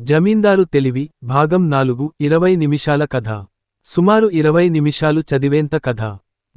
జమీందారు తెలివి భాగం నాలుగు ఇరవై నిమిషాల కథ. సుమారు ఇరవై నిమిషాలు చదివేంత కథ.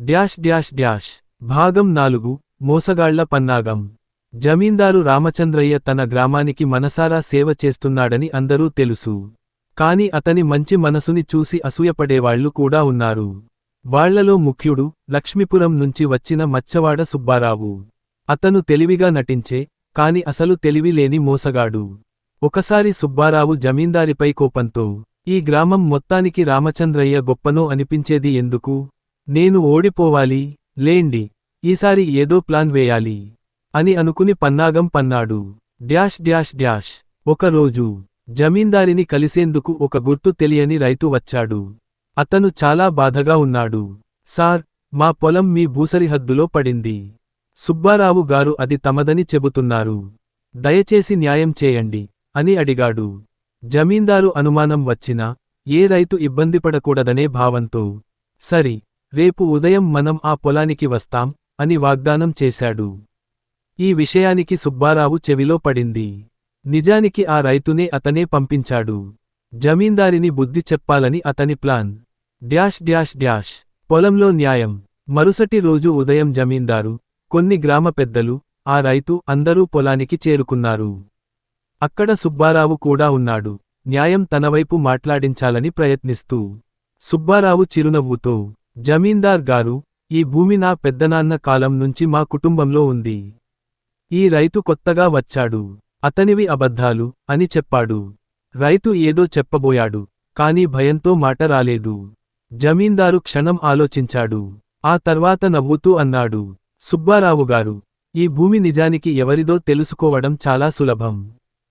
Dash dash dash. భాగం నాలుగు మోసగాళ్ళ పన్నాగం. జమీందారు రామచంద్రయ్య తన గ్రామానికి మనసారా సేవ చేస్తున్నాడని అందరూ తెలుసు. కాని అతని మంచి మనసుని చూసి అసూయపడేవాళ్ళు కూడా ఉన్నారు. వాళ్ళలో ముఖ్యుడు లక్ష్మీపురం నుంచి వచ్చిన మచ్చవాడ సుబ్బారావు. అతను తెలివిగా నటించే కాని అసలు తెలివి లేని మోసగాడు. ఒకసారి సుబ్బారావు జమీందారిపై కోపంతో ఈ గ్రామం మొత్తానికి రామచంద్రయ్య గొప్పనో అనిపించేది ఎందుకు? నేను ఓడిపోవాలి లేండి ఈసారి ఏదో ప్లాన్ వేయాలి అని అనుకుని పన్నాగం పన్నాడు. Dash dash dash. ఒకరోజు జమీందారిని కలిసేందుకు ఒక గుర్తు తెలియని రైతు వచ్చాడు. అతను చాలా బాధగా ఉన్నాడు. సార్ మా పొలం మీ భూసరిహద్దులో పడింది. సుబ్బారావు గారు అది తమదని చెబుతున్నారు. దయచేసి న్యాయం చేయండి. అని అడిగాడు. జమీందారు అనుమానం వచ్చినా ఏ రైతు ఇబ్బంది పడకూడదనే భావంతో సరి రేపు ఉదయం మనం ఆ పొలానికి వస్తాం అని వాగ్దానం చేశాడు. ఈ విషయానికి సుబ్బారావు చెవిలో పడింది. నిజానికి ఆ రైతునే అతనే పంపించాడు. జమీందారిని బుద్ధి చెప్పాలని అతని ప్లాన్. డ్యాష్ డ్యాష్ డ్యాష్ పొలంలో న్యాయం. మరుసటి రోజు ఉదయం జమీందారు కొన్ని గ్రామ పెద్దలు ఆ రైతు అందరూ పొలానికి చేరుకున్నారు. అక్కడ సుబ్బారావు కూడా ఉన్నాడు. న్యాయం తనవైపు మాట్లాడించాలని ప్రయత్నిస్తూ సుబ్బారావు చిరునవ్వుతో జమీందార్ గారు ఈ భూమి నా పెద్దనాన్న కాలం నుంచి మా కుటుంబంలో ఉంది. ఈ రైతు కొత్తగా వచ్చాడు. అతనివి అబద్ధాలు అని చెప్పాడు. రైతు ఏదో చెప్పబోయాడు కాని భయంతో మాట రాలేదు. జమీందారు క్షణం ఆలోచించాడు. ఆ తర్వాత నవ్వుతూ అన్నాడు సుబ్బారావు గారు ఈ భూమి నిజానికి ఎవరిదో తెలుసుకోవడం చాలా సులభం.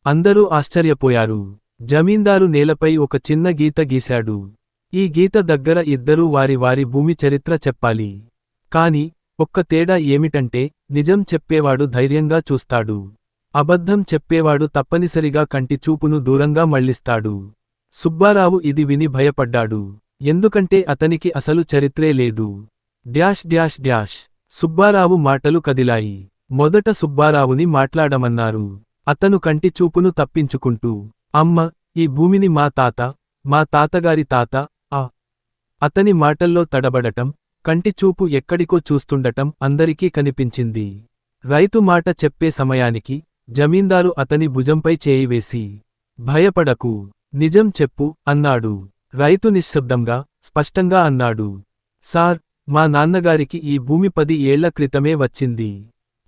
అందరూ ఆశ్చర్యపోయారు. జమీందారు నేలపై ఒక చిన్న గీత గీశాడు. ఈ గీత దగ్గర ఇద్దరూ వారి వారి భూమి చరిత్ర చెప్పాలి. కాని ఒక్క తేడా ఏమిటంటే నిజం చెప్పేవాడు ధైర్యంగా చూస్తాడు. అబద్ధం చెప్పేవాడు తప్పనిసరిగా కంటి చూపును దూరంగా మళ్ళిస్తాడు సుబ్బారావు ఇది విని భయపడ్డాడు. ఎందుకంటే అతనికి అసలు చరిత్రే లేదు. Dash dash dash. సుబ్బారావు మాటలు కదిలాయి. మొదట సుబ్బారావుని మాట్లాడమన్నారు. అతను కంటి చూపును తప్పించుకుంటూ అమ్మ ఈ భూమిని మా తాత మా తాతగారి తాత ఆ. అతని మాటల్లో తడబడటం కంటి చూపు ఎక్కడికో చూస్తుండటం అందరికీ కనిపించింది. రైతు మాట చెప్పే సమయానికి జమీందారు అతని భుజంపై చేయివేసి భయపడకు నిజం చెప్పు అన్నాడు. రైతు నిశ్శబ్దంగా స్పష్టంగా అన్నాడు. సార్ మా నాన్నగారికి ఈ భూమి పది ఏళ్ళ క్రితమే వచ్చింది.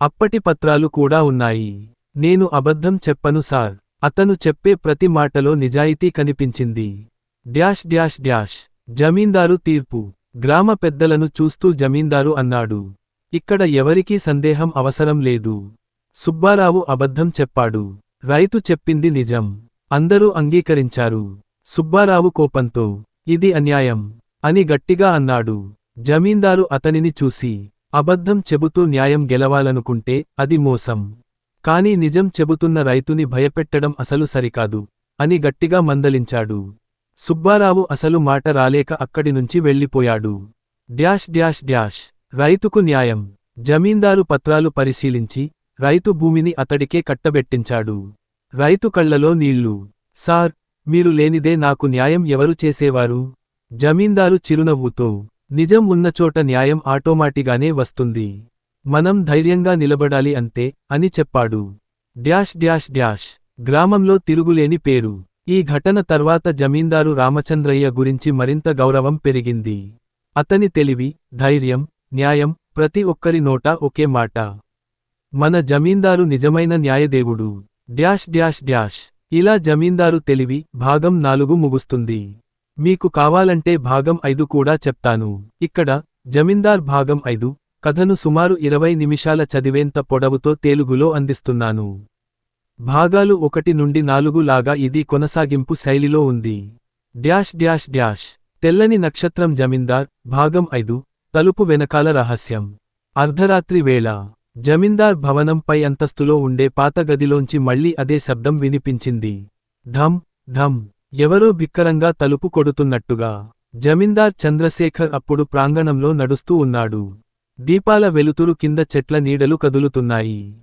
అప్పటి పత్రాలు కూడా ఉన్నాయి. నేను అబద్ధం చెప్పను సార్. అతను చెప్పే ప్రతి మాటలో నిజాయితీ కనిపించింది. Dash dash dash. జమీందారు తీర్పు. గ్రామ పెద్దలను చూస్తూ జమీందారు అన్నాడు. ఇక్కడ ఎవరికీ సందేహం అవసరం లేదు. సుబ్బారావు అబద్ధం చెప్పాడు. రైతు చెప్పింది నిజం. అందరూ అంగీకరించారు. సుబ్బారావు కోపంతో ఇది అన్యాయం అని గట్టిగా అన్నాడు. జమీందారు అతనిని చూసి అబద్ధం చెబుతూ న్యాయం గెలవాలనుకుంటే అది మోసం. కాని నిజం చెబుతున్న రైతుని భయపెట్టడం అసలు సరికాదు అని గట్టిగా మందలించాడు. సుబ్బారావు అసలు మాట రాలేక అక్కడి నుంచి వెళ్ళిపోయాడు. డ్యాష్ డ్యాష్ డ్యాష్ రైతుకు న్యాయం. జమీందారు పత్రాలు పరిశీలించి రైతు భూమిని అతడికే కట్టబెట్టించాడు. రైతు కళ్ళలో నీళ్ళు. సార్ మీరు లేనిదే నాకు న్యాయం ఎవరు చేసేవారు? జమీందారు చిరునవ్వుతో నిజం ఉన్నచోట న్యాయం ఆటోమాటిగానే వస్తుంది. మనం ధైర్యంగా నిలబడాలి అంతే అని చెప్పాడు. Dash dash dash. గ్రామంలో తిరుగులేని పేరు. ఈ ఘటన తర్వాత జమీందారు రామచంద్రయ్య గురించి మరింత గౌరవం పెరిగింది. అతని తెలివి ధైర్యం న్యాయం ప్రతి ఒక్కరి నోట ఒకే మాట. మన జమీందారు నిజమైన న్యాయదేవుడు. Dash dash dash. ఇలా జమీందారు తెలివి భాగం నాలుగు ముగుస్తుంది. మీకు కావాలంటే భాగం ఐదు కూడా చెప్తాను. ఇక్కడ జమీందార్ భాగం ఐదు కథను సుమారు ఇరవై నిమిషాల చదివేంత పొడవుతో తెలుగులో అందిస్తున్నాను. భాగాలు ఒకటి నుండి నాలుగు లాగా ఇది కొనసాగింపు శైలిలో ఉంది. Dash dash dash. తెల్లని నక్షత్రం జమీందార్ భాగం ఐదు తలుపు వెనకాల రహస్యం. అర్ధరాత్రి వేళ. జమీందార్ భవనం పై అంతస్తులో ఉండే పాత గదిలోంచి మళ్ళీ అదే శబ్దం వినిపించింది. ధమ్ ధమ్. ఎవరో బిక్కరంగా తలుపు కొడుతున్నట్టుగా. జమీందార్ చంద్రశేఖర్ అప్పుడు ప్రాంగణంలో నడుస్తూ ఉన్నాడు. దీపాల వెలుతురు కింద చెట్ల నీడలు కదులుతున్నాయి.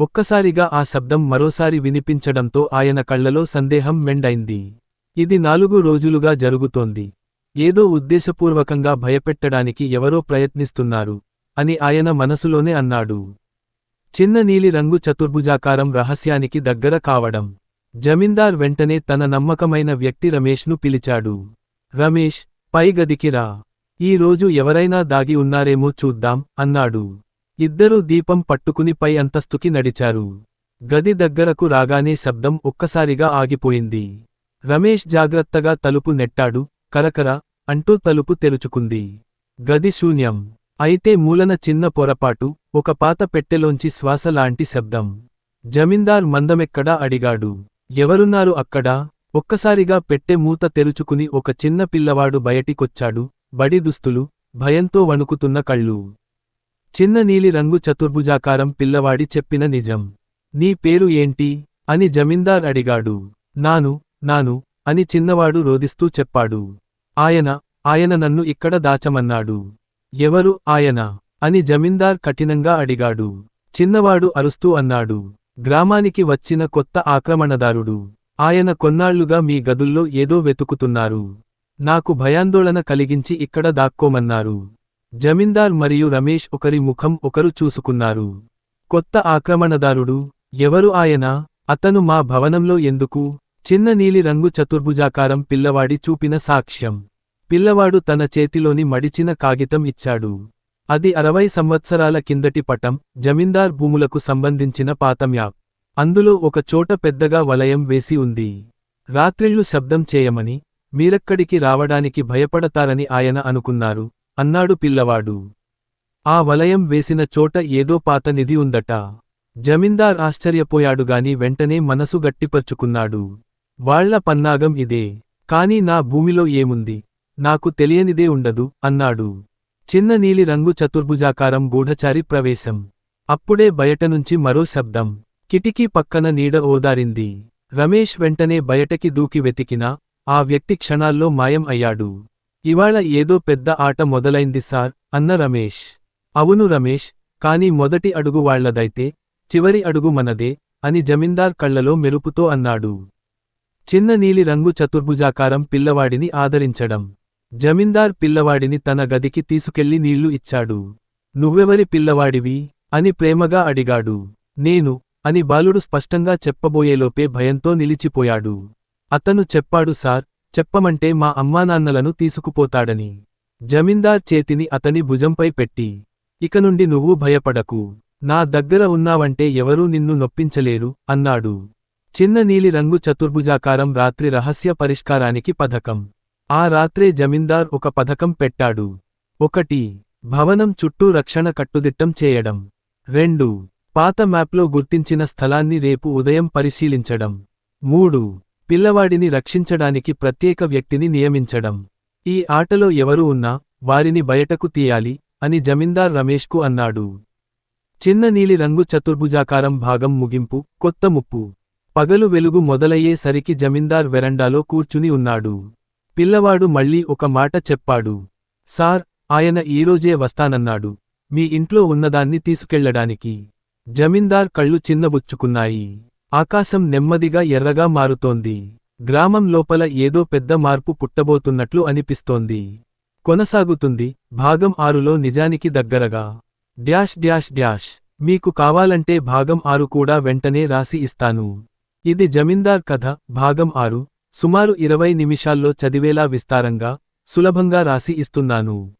ఒక్కసారిగా ఆ శబ్దం మరోసారి వినిపించడంతో ఆయన కళ్ళలో సందేహం మెండైంది. ఇది నాలుగు రోజులుగా జరుగుతోంది. ఏదో ఉద్దేశపూర్వకంగా భయపెట్టడానికి ఎవరో ప్రయత్నిస్తున్నారు అని ఆయన మనసులోనే అన్నాడు. చిన్న నీలిరంగు చతుర్భుజాకారం రహస్యానికి దగ్గర కావడం. జమీందార్ వెంటనే తన నమ్మకమైన వ్యక్తి రమేష్ను పిలిచాడు. రమేష్ పై గదికిరా ఈ రోజు ఎవరైనా దాగి ఉన్నారేమో చూద్దాం అన్నాడు. ఇద్దరూ దీపం పట్టుకుని పై అంతస్తుకి నడిచారు. గది దగ్గరకు రాగానే శబ్దం ఒక్కసారిగా ఆగిపోయింది. రమేష్ జాగ్రత్తగా తలుపు నెట్టాడు కరకర అంటూ తలుపు తెరుచుకుంది. గది శూన్యం. అయితే మూలన చిన్న పొరపాటు ఒక పాత పెట్టెలోంచి శ్వాస లాంటి శబ్దం. జమీందార్ మందమెక్కడా అడిగాడు. ఎవరున్నారు అక్కడా? ఒక్కసారిగా పెట్టె మూత తెరుచుకుని ఒక చిన్న పిల్లవాడు బయటికొచ్చాడు బడి దుస్తులు భయంతో వణుకుతున్న కళ్ళు. చిన్న నీలిరంగు చతుర్భుజాకారం పిల్లవాడి చెప్పిన నిజం. నీ పేరు ఏంటి? అని జమీందార్ అడిగాడు. నాను నాను అని చిన్నవాడు రోదిస్తూ చెప్పాడు. ఆయన ఆయన నన్ను ఇక్కడ దాచమన్నాడు. ఎవరు ఆయన? అని జమీందార్ కఠినంగా అడిగాడు. చిన్నవాడు అరుస్తూ అన్నాడు. గ్రామానికి వచ్చిన కొత్త ఆక్రమణదారుడు. ఆయన కొన్నాళ్ళుగా మీ గదుల్లో ఏదో వెతుకుతున్నారు. నాకు భయాందోళన కలిగించి ఇక్కడ దాక్కోమన్నారు. జమీందార్ మరియు రమేష్ ఒకరి ముఖం ఒకరు చూసుకున్నారు. కొత్త ఆక్రమణదారుడు ఎవరు ఆయన? అతను మా భవనంలో ఎందుకు? చిన్న నీలిరంగు చతుర్భుజాకారం పిల్లవాడి చూపిన సాక్ష్యం. పిల్లవాడు తన చేతిలోని మడిచిన కాగితం ఇచ్చాడు. అది అరవై సంవత్సరాల కిందటి పటం జమీందార్ భూములకు సంబంధించిన పాతమ్యాప్ అందులో ఒక చోట పెద్దగా వలయం వేసి ఉంది. రాత్రిళ్ళు శబ్దం చేయమని మీరక్కడికి రావడానికి భయపడతారని ఆయన అనుకున్నారు. అన్నాడు పిల్లవాడు. ఆ వలయం వేసిన చోట ఏదో పాత నిధి ఉందట. జమీందార్ ఆశ్చర్యపోయాడుగాని వెంటనే మనసు గట్టిపర్చుకున్నాడు. వాళ్ళ పన్నాగం ఇదే. కాని నా భూమిలో ఏముంది? నాకు తెలియనిదే ఉండదు అన్నాడు. చిన్న నీలిరంగు చతుర్భుజాకారం గూఢచారి ప్రవేశం. అప్పుడే బయటనుంచి మరో శబ్దం. కిటికీ పక్కన నీడ ఓదారింది. రమేష్ వెంటనే బయటకి దూకి వెతికినా ఆ వ్యక్తి క్షణాల్లో మాయం అయ్యాడు. ఇవాళ ఏదో పెద్ద ఆట మొదలైంది సార్ అన్న రమేష్. అవును రమేష్ కాని మొదటి అడుగు వాళ్ళదైతే చివరి అడుగు మనదే అని జమీందార్ కళ్ళలో మెరుపుతో అన్నాడు. చిన్న నీలిరంగు చతుర్భుజాకారం పిల్లవాడిని ఆదరించడం. జమీందార్ పిల్లవాడిని తన గదికి తీసుకెళ్ళి నీళ్ళు ఇచ్చాడు. నువ్వెవరి పిల్లవాడివి? అని ప్రేమగా అడిగాడు. నేను అని బాలుడు స్పష్టంగా చెప్పబోయేలోపే భయంతో నిలిచిపోయాడు. అతను చెప్పాడు సార్ చెప్పమంటే మా అమ్మానాన్నలను తీసుకుపోతాడని. జమీందార్ చేతిని అతని భుజంపై పెట్టి ఇక నుండి నువ్వు భయపడకు. నా దగ్గర ఉన్నావంటే ఎవరూ నిన్ను నొప్పించలేరు అన్నాడు. చిన్న నీలిరంగు చతుర్భుజాకారం రాత్రి రహస్య పరిష్కారానికి పథకం. ఆ రాత్రే జమీందార్ ఒక పథకం పెట్టాడు. ఒకటి భవనం చుట్టూ రక్షణ కట్టుదిట్టం చేయడం. రెండు పాత మ్యాప్లో గుర్తించిన స్థలాన్ని రేపు ఉదయం పరిశీలించడం. మూడు పిల్లవాడిని రక్షించడానికి ప్రత్యేక వ్యక్తిని నియమించడం. ఈ ఆటలో ఎవరు ఉన్నా వారిని బయటకు తీయాలి అని జమీందార్ రమేష్కు అన్నాడు. చిన్న నీలిరంగు చతుర్భుజాకారం భాగం ముగింపు కొత్త ముప్పు. పగలు వెలుగు మొదలయ్యేసరికి జమీందార్ వెరండాలో కూర్చుని ఉన్నాడు. పిల్లవాడు మళ్ళీ ఒక మాట చెప్పాడు. సార్ ఆయన ఈరోజే వస్తానన్నాడు. మీ ఇంట్లో ఉన్నదాన్ని తీసుకెళ్ళడానికి. జమీందార్ కళ్ళు చిన్నబుచ్చుకున్నాయి. ఆకాశం నెమ్మదిగా ఎర్రగా మారుతోంది. గ్రామం లోపల ఏదో పెద్ద మార్పు పుట్టబోతున్నట్లు అనిపిస్తోంది. కొనసాగుతుంది. భాగం ఆరులో నిజానికి దగ్గరగా. Dash dash dash. మీకు కావాలంటే భాగం ఆరు కూడా వెంటనే రాసి ఇస్తాను. ఇది జమీందార్ కథ. భాగం ఆరు. సుమారు ఇరవై నిమిషాల్లో చదివేలా విస్తారంగా సులభంగా రాసి ఇస్తున్నాను.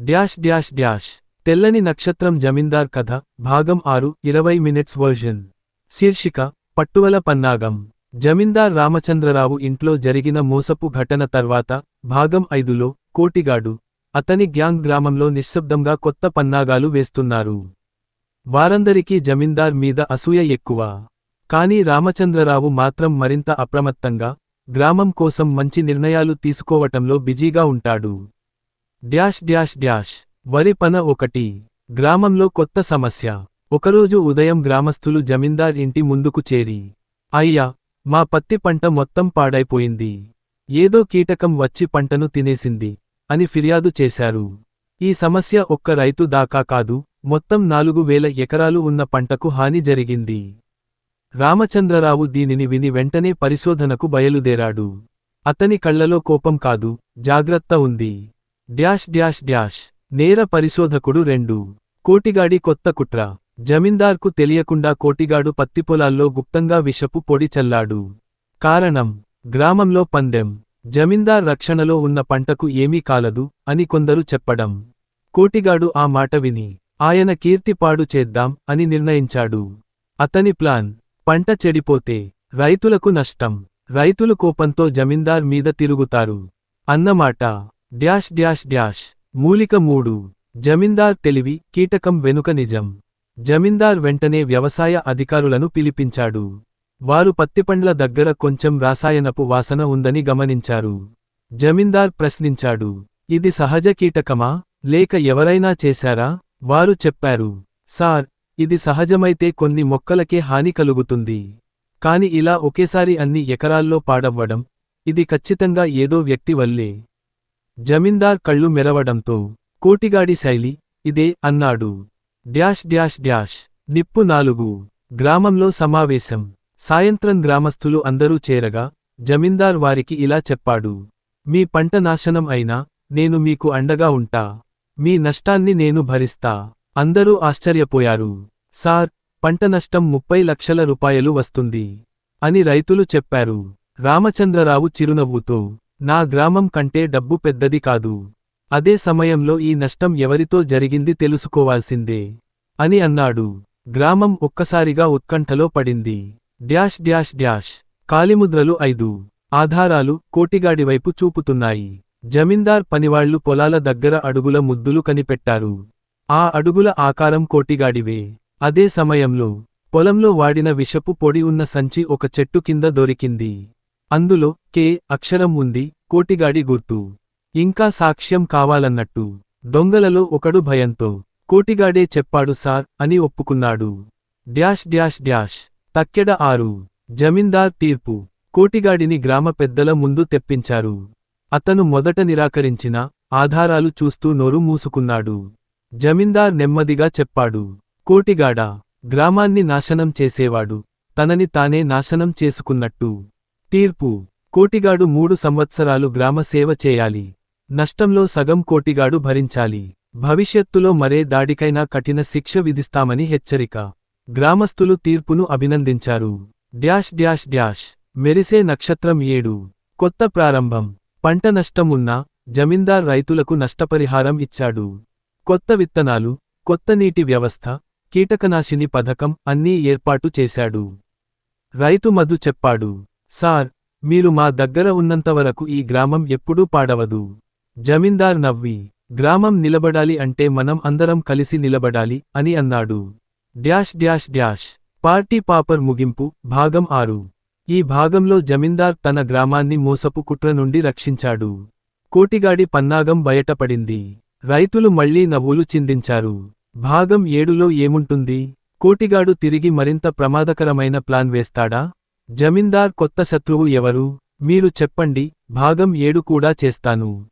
Dash dash dash. తెల్లని నక్షత్రం జమీందార్ కథ. భాగం ఆరు. ఇరవై మినిట్స్ వర్జన్. శీర్షిక పట్టువల పన్నాగం. జమీందార్ రామచంద్రరావు ఇంట్లో జరిగిన మోసపు ఘటన తర్వాత భాగం ఐదులో కోటిగాడు. అతని గ్యాంగ్ గ్రామంలో నిశ్శబ్దంగా కొత్త పన్నాగాలు వేస్తున్నారు. వారందరికీ జమీందార్ మీద అసూయ ఎక్కువ. కాని రామచంద్రరావు మాత్రం మరింత అప్రమత్తంగా గ్రామం కోసం మంచి నిర్ణయాలు తీసుకోవటంలో బిజీగా ఉంటాడు. Dash dash dash. వరి పన ఒకటి. గ్రామంలో కొత్త సమస్య. ఒకరోజు ఉదయం గ్రామస్థులు జమీందార్ ఇంటి ముందుకు చేరి అయ్యా మా పత్తి పంట మొత్తం పాడైపోయింది. ఏదో కీటకం వచ్చి పంటను తినేసింది అని ఫిర్యాదు చేశారు. ఈ సమస్య ఒక్క రైతు దాకా కాదు మొత్తం నాలుగు వేల ఎకరాలు ఉన్న పంటకు హాని జరిగింది. రామచంద్రరావు దీనిని విని వెంటనే పరిశోధనకు బయలుదేరాడు. అతని కళ్ళలో కోపం కాదు జాగ్రత్త ఉంది. డ్యాష్ డ్యాష్ డ్యాష్ నేర పరిశోధకుడు రెండు. కోటిగాడి కొత్త కుట్ర. జమీందార్కు తెలియకుండా కోటిగాడు పత్తిపొలాల్లో గుప్తంగా విషపు పొడి చల్లాడు. కారణం గ్రామంలో పందెం. జమీందార్ రక్షణలో ఉన్న పంటకు ఏమీ కాలదు అని కొందరు చెప్పడం. కోటిగాడు ఆ మాట విని ఆయన కీర్తిపాడు చేద్దాం అని నిర్ణయించాడు. అతని ప్లాన్ పంట చెడిపోతే రైతులకు నష్టం. రైతులు కోపంతో జమీందార్ మీద తిరుగుతారు. అన్నమాట డ్యాష్ డ్యాష్ డ్యాష్. మూలిక మూడు జమీందార్ తెలివి కీటకం వెనుక నిజం. జమీందార్ వెంటనే వ్యవసాయ అధికారులను పిలిపించాడు. వారు పత్తిపండ్ల దగ్గర కొంచెం రాసాయనపు వాసన ఉందని గమనించారు. జమీందార్ ప్రశ్నించాడు. ఇది సహజ కీటకమా? లేక ఎవరైనా చేశారా? వారు చెప్పారు. సార్ ఇది సహజమైతే కొన్ని మొక్కలకే హాని కలుగుతుంది. కాని ఇలా ఒకేసారి అన్ని ఎకరాల్లో పాడవ్వడం ఇది ఖచ్చితంగా ఏదో వ్యక్తి వల్లే. జమీందార్ కళ్ళు మెరవడంతో కోటిగాడి శైలి ఇదే అన్నాడు. Dash dash dash. నిప్పు నాలుగు. గ్రామంలో సమావేశం. సాయంత్రం గ్రామస్థులు అందరూ చేరగా జమీందార్ వారికి ఇలా చెప్పాడు. మీ పంట నాశనం అయినా నేను మీకు అండగా ఉంటా. మీ నష్టాన్ని నేను భరిస్తా. అందరూ ఆశ్చర్యపోయారు. సార్ పంట నష్టం ముప్పై లక్షల రూపాయలు వస్తుంది. అని రైతులు చెప్పారు. రామచంద్రరావు చిరునవ్వుతో నా గ్రామం కంటే డబ్బు పెద్దది కాదు. అదే సమయంలో ఈ నష్టం ఎవరితో జరిగింది తెలుసుకోవాల్సిందే అని అన్నాడు. గ్రామం ఒక్కసారిగా ఉత్కంఠలో పడింది. Dash dash dash. కాలిముద్రలు ఐదు. ఆధారాలు కోటిగాడివైపు చూపుతున్నాయి. జమీందార్ పనివాళ్ళు పొలాల దగ్గర అడుగుల ముద్దులు కనిపెట్టారు. ఆ అడుగుల ఆకారం కోటిగాడివే. అదే సమయంలో పొలంలో వాడిన విషపు పొడి ఉన్న సంచి ఒక చెట్టు కింద దొరికింది. అందులో కే అక్షరం ఉంది. కోటిగాడి గుర్తు. ఇంకా సాక్ష్యం కావాలన్నట్టు. దొంగలలో ఒకడు భయంతో కోటిగాడే చెప్పాడు సార్ అని ఒప్పుకున్నాడు. Dash dash dash. తక్కెడ ఆరు. జమీందార్ తీర్పు. కోటిగాడిని గ్రామ పెద్దల ముందు తెప్పించారు. అతను మొదట నిరాకరించిన ఆధారాలు చూస్తూ నోరు మూసుకున్నాడు. జమీందార్ నెమ్మదిగా చెప్పాడు. కోటిగాడ గ్రామాన్ని నాశనం చేసేవాడు. తనని తానే నాశనం చేసుకున్నట్టు. తీర్పు. కోటిగాడు మూడు సంవత్సరాలు గ్రామ సేవ చేయాలి. నష్టంలో సగం కోటిగాడు భరించాలి. భవిష్యత్తులో మరే దాడికైనా కఠిన శిక్ష విధిస్తామని హెచ్చరిక. గ్రామస్థులు తీర్పును అభినందించారు. Dash dash dash. మెరిసే నక్షత్రం ఏడు. కొత్త ప్రారంభం. పంట నష్టం ఉన్నా జమీందార్ రైతులకు నష్టపరిహారం ఇచ్చాడు. కొత్త విత్తనాలు కొత్త నీటి వ్యవస్థ కీటకనాశిని పథకం అన్నీ ఏర్పాటు చేశాడు. రైతు మధు చెప్పాడు. సార్ మీరు మా దగ్గర ఉన్నంతవరకు ఈ గ్రామం ఎప్పుడూ పాడవదు. జమీందార్ నవ్వి గ్రామం నిలబడాలి అంటే మనం అందరం కలిసి నిలబడాలి అని అన్నాడు. Dash dash dash party pooper ముగింపు భాగం ఆరు. ఈ భాగంలో జమీందార్ తన గ్రామాన్ని మోసపు కుట్ర నుండి రక్షించాడు. కోటిగాడి పన్నాగం బయటపడింది. రైతులు మళ్ళీ నవ్వులు చిందించారు. భాగం ఏడులో ఏముంటుంది? కోటిగాడు తిరిగి మరింత ప్రమాదకరమైన ప్లాన్ వేస్తాడా? జమీందార్ కొత్త శత్రువు ఎవరు? మీరు చెప్పండి భాగం ఏడు కూడా చేస్తాను.